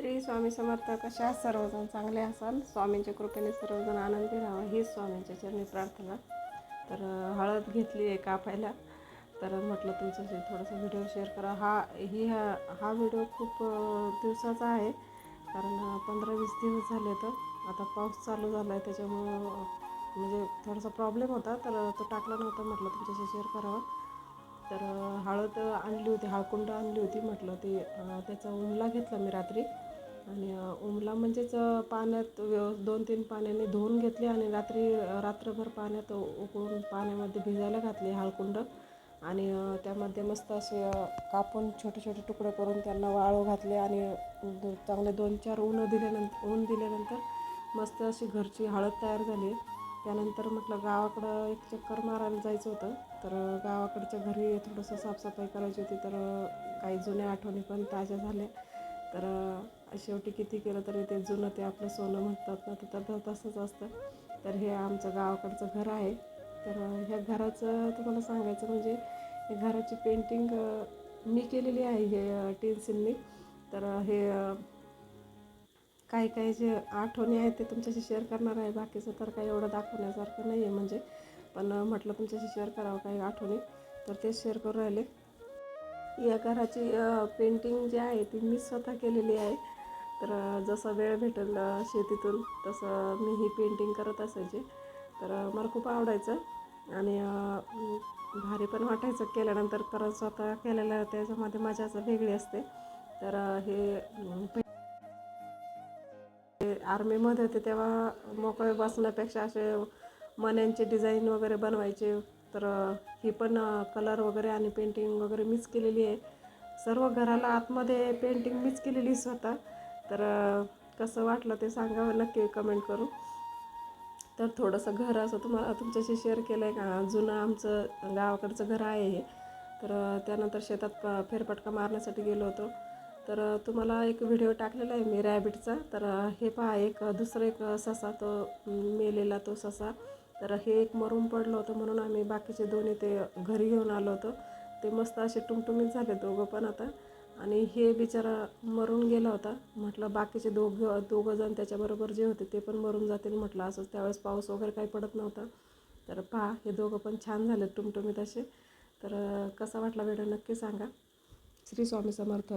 श्री स्वामी समर्थ कशा सर्वजण? चांगले असाल? स्वामींच्या कृपेने सर्वजण आनंदी राहावं हीच स्वामींच्या चरणी प्रार्थना. तर हळद घेतली आहे कापायला. तर म्हटलं तुमच्याशी थोडासा व्हिडिओ शेअर करा. हा ही हा हा व्हिडिओ खूप दिवसाचा आहे. कारण पंधरा वीस दिवस झाले तर. आता पाऊस चालू झाला आहे त्याच्यामुळं म्हणजे थोडासा प्रॉब्लेम होता. तर तो टाकला नव्हता म्हटलं तुमच्याशी शेअर करावा. तर हळद आणली होती हळकुंड आणली होती म्हटलं ती त्याचा उमला घेतला मी रात्री. आणि उमला म्हणजेच पाण्यात व्यव दोन तीन पाण्याने धुवून घेतली आणि रात्री रात्रभर पाण्यात उकळून पाण्यामध्ये भिजायला घातली हळकुंड. आणि त्यामध्ये मस्त असे कापून छोटे छोटे तुकडे करून त्यांना वाळू घातले आणि चांगले दोन चार ऊन दिल्यानंतर ऊन दिल्यानंतर मस्त अशी घरची हळद तयार झाली. त्यानंतर म्हटलं गावाकडं एक चक्कर मारायला जायचं होतं. तर गावाकडच्या घरी थोडंसं साफसफाई करायची होती. तर काही जुन्या आठवणी पण ताज्या झाल्या. तर शेवटी किती केलं तरी ते जुनं ते आपलं सोनं म्हणतात ना तर तर तसंच असतं. तर हे आमचं गावाकडचं घर आहे. तर ह्या घराचं तुम्हाला सांगायचं म्हणजे या घराची पेंटिंग मी केलेली आहे हे टेन्सिलनी तर हे काही काही जे आठवणी आहेत ते तुमच्याशी शेअर करणार आहे. बाकीचं तर काही एवढं दाखवण्यासारखं नाही आहे म्हणजे. पण म्हटलं तुमच्याशी शेअर करावं काही आठवणी. तर ते शेअर करून राहिले. या घराची पेंटिंग जी आहे ती मी स्वतः केलेली आहे. तर जसा वेळ भेटेल शेतीतून तसं मी ही पेंटिंग करत असायचे. तर मला खूप आवडायचं. आणि भारी पण वाटायचं केल्यानंतर. परत स्वतः केलेलं त्याच्यामध्ये मजा असं वेगळी असते. तर हे आर्मीमध्ये होते तेव्हा मोकळे बसण्यापेक्षा असे मण्यांचे डिझाईन वगैरे बनवायचे. तर ही पण कलर वगैरे आणि पेंटिंग वगैरे मीच केलेली आहे. सर्व घराला आतमध्ये पेंटिंग मीच केलेली स्वतः. तर कसं वाटलं ते सांगावं नक्की कमेंट करू. तर थोडंसं घर असं तुम्हाला तुमच्याशी शेअर केलं आहे का? जुनं आमचं गावाकडचं घर आहे हे. तर त्यानंतर शेतात प फेरफटका मारण्यासाठी गेलो होतो. तर तुम्हाला एक व्हिडिओ टाकलेला आहे मी रॅबिटचा तर हे पहा एक दुसरं एक ससा तो मेलेला तो ससा. तर हे एक मरून पडलं होतं म्हणून आम्ही बाकीचे दोन्ही ते घरी घेऊन आलो होतो. ते मस्त असे टुमटुमीत झाले दोघं पण आता. आणि हे बिचारा मरून गेला होता. म्हटलं बाकीचे दोघं दोघं जण त्याच्याबरोबर जे होते ते पण मरून जातील म्हटलं. असंच त्यावेळेस पाऊस वगैरे काही पडत नव्हता. तर पहा हे दोघं पण छान झाले टुमटुमीत असे. तर कसा वाटला व्हिडिओ नक्की सांगा. श्री स्वामी समर्थ.